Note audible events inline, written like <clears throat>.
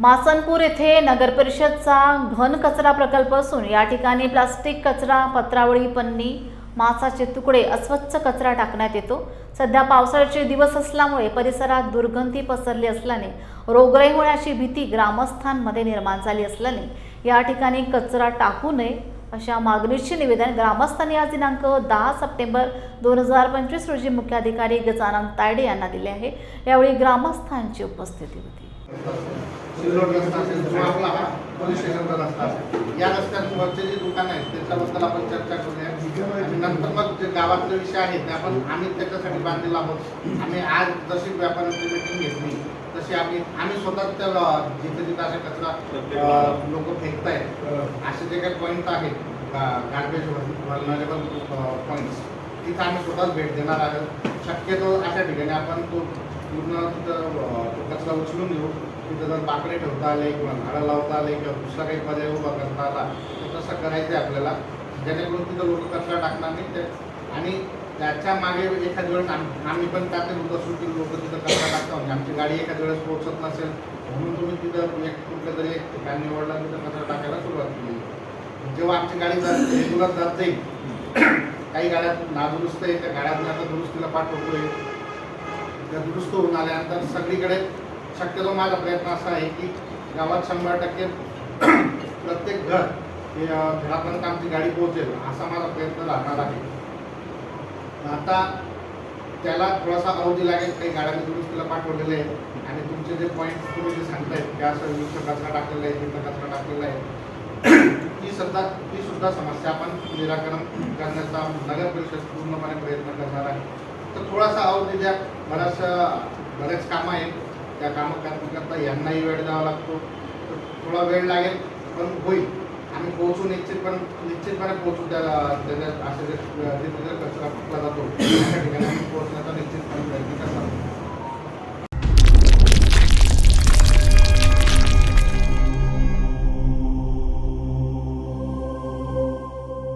मासनपूर येथे नगरपरिषदचा घन कचरा प्रकल्प असून या ठिकाणी प्लास्टिक कचरा पत्रावळी पन्नी मांसाचे तुकडे अस्वच्छ कचरा टाकण्यात येतो. सध्या पावसाळ्याचे दिवस असल्यामुळे परिसरात दुर्गंधी पसरली असल्याने रोगराई होण्याची भीती ग्रामस्थांमध्ये निर्माण झाली असल्याने या ठिकाणी कचरा टाकू नये अशा मागणीचे निवेदन ग्रामस्थांनी आज दिनांक दहा सप्टेंबर दोन हजार पंचवीस रोजी मुख्याधिकारी गजानन तायडे यांना दिले आहे. यावेळी ग्रामस्थांची उपस्थिती होती. सिल्लोड रस्ता असेल या रस्त्यांवरचे जे दुकान आहेत त्याच्याबद्दल आपण चर्चा करूया. नंतर मग जे गावातले विषय आहेत ते आपण आम्ही त्याच्यासाठी बांधलेला आहोत. आम्ही आज जशी व्यापाऱ्यांची मीटिंग घेतली तशी आम्ही आम्ही स्वतः त्या जिथे जिथे असे कचरा लोक फेकतायत असे जे काही पॉईंट आहेत गार्बेज व्हलनरेबल पॉईंट्स तिथं आम्ही स्वतःच भेट देणार आहोत. शक्यतो अशा ठिकाणी आपण तो पूर्ण तिथं कचरा उचलून घेऊ. तिथं जर बाकडे ठेवता आले किंवा झाडं लावता आले किंवा दुसरा काही पर्याय उभा करता आला तर तसं करायचं आहे आपल्याला. जेणेकरून तिथं लोक कचरा टाकणार नाही. ते आणि त्याच्यामागे एखाद्या वेळेस आम्ही पण त्यात होत असू की लोक तिथं कचरा टाकता म्हणजे आमची गाडी एखाद्या वेळेस पोहोचत नसेल म्हणून तुम्ही तिथं एक कुठलं तरी एक ठिकाण निवडला तिथं कचरा टाकायला सुरुवात केली. जेव्हा आमची गाडी जात रेग्युलर जात जाईल <clears throat> काही गाड्या नादुरुस्त आहे त्या गाड्यातून आता दुरुस्तीला पाठवतोय. त्या दुरुस्त होऊन आल्यानंतर सगळीकडे शक्यतो माझा प्रयत्न असा आहे की गावात शंभर टक्के <clears throat> प्रत्येक घर की घरापर्यंत आमची गाडी पोहोचेल असा माझा प्रयत्न राहणार आहे. आता त्याला थोडासा अवधी लागेल काही गाड्यांनी दुरुस्तीला पाठवलेले आहे. आणि तुमचे जे पॉईंट तुम्ही जे सांगतायत त्या सर्विसचा कचरा टाकलेला आहे तिथं कचरा टाकलेला आहे. ती सुद्धा ती सुद्धा समस्या आपण निराकरण करण्याचा नगर परिषद पूर्णपणे प्रयत्न करणार आहे. तर थोडासा अवधी द्या. बऱ्याचशा बरेच कामं आहेत. त्या कामं करता यांनाही वेळ द्यावा लागतो. तर थोडा वेळ लागेल पण होईल. आणि पोहोचू निश्चितपण निश्चितपणे पोहोचू त्याला त्याच्या असे जे तिथे जर कचरा फुटला जातो त्या ठिकाणी पोहोचण्याचा निश्चितपणे प्रयत्न करतो